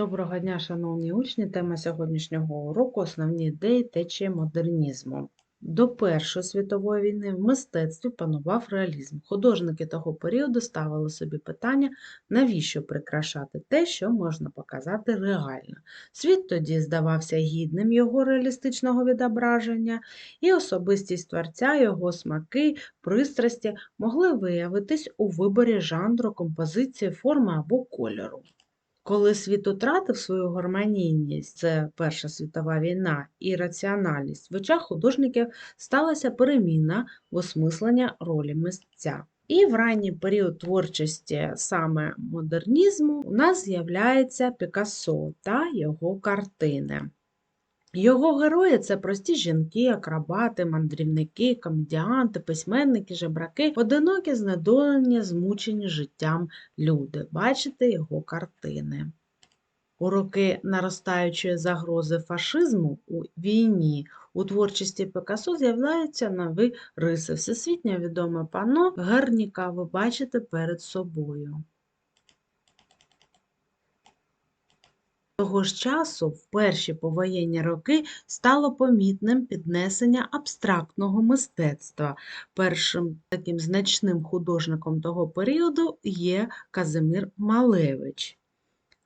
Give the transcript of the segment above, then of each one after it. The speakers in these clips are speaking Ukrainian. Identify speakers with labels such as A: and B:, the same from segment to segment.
A: Доброго дня, шановні учні! Тема сьогоднішнього уроку основні ідеї течії модернізму. До Першої світової війни в мистецтві панував реалізм. Художники того періоду ставили собі питання, навіщо прикрашати те, що можна показати реально. Світ тоді здавався гідним його реалістичного відображення, і особистість творця, його смаки, пристрасті могли виявитись у виборі жанру, композиції, форми або кольору. Коли світ утратив свою гармонійність, це Перша світова війна, і раціональність, в очах художників сталася переміна в осмислення ролі митця. І в ранній період творчості саме модернізму у нас з'являється Пікассо та його картини. Його герої це прості жінки, акробати, мандрівники, комедіанти, письменники, жебраки, одинокі, знедолені, змучені життям люди. Бачите його картини. У роки наростаючої загрози фашизму у війні у творчості Пікассо з'являються нові риси. Всесвітньо відоме панно Герніка ви бачите перед собою. Того ж часу, в перші повоєнні роки, стало помітним піднесення абстрактного мистецтва. Першим таким значним художником того періоду є Казимир Малевич.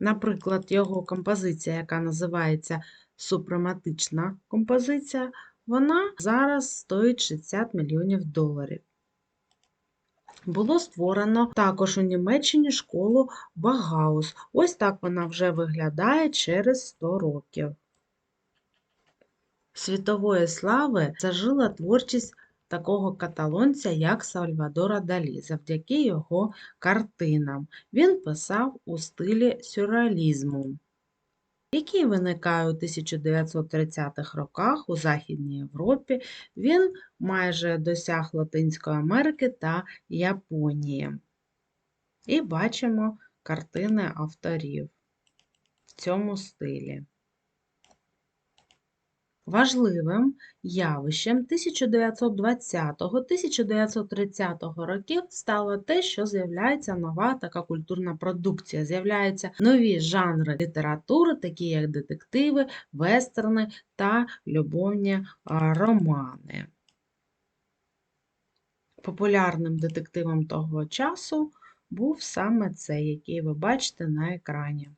A: Наприклад, його композиція, яка називається супрематична композиція, вона зараз стоїть 60 мільйонів доларів. Було створено також у Німеччині школу Багаус. Ось так вона вже виглядає через 100 років. Світової слави зажила творчість такого каталонця, як Сальвадора Далі, завдяки його картинам. Він писав у стилі сюрреалізму який виникає у 1930-х роках у Західній Європі, він майже досяг Латинської Америки та Японії. І бачимо картини авторів в цьому стилі. Важливим явищем 1920-1930 років стало те, що з'являється нова така культурна продукція, з'являються нові жанри літератури, такі як детективи, вестерни та любовні романи. Популярним детективом того часу був саме цей, який ви бачите на екрані.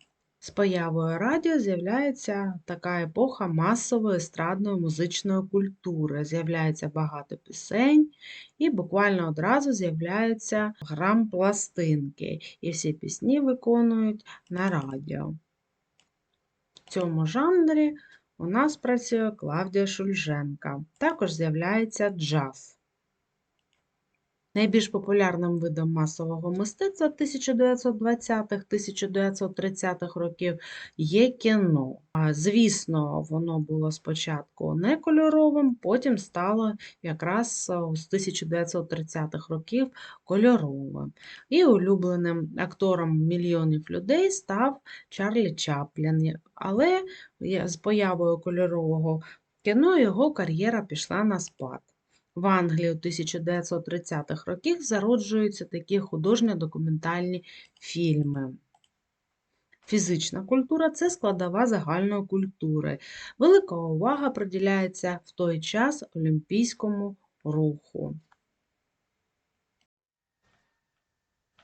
A: З появою радіо з'являється така епоха масової естрадної музичної культури. З'являється багато пісень, і буквально одразу з'являються грам-пластинки, і всі пісні виконують на радіо. В цьому жанрі у нас працює Клавдія Шульженка. Також з'являється джаз. Найбільш популярним видом масового мистецтва 1920-1930-х років є кіно. Звісно, воно було спочатку не кольоровим, потім стало якраз з 1930-х років кольоровим. І улюбленим актором мільйонів людей став Чарлі Чаплін. Але з появою кольорового кіно його кар'єра пішла на спад. В Англії у 1930-х років зароджуються такі художньо-документальні фільми. Фізична культура це складова загальної культури. Велика увага приділяється в той час олімпійському руху.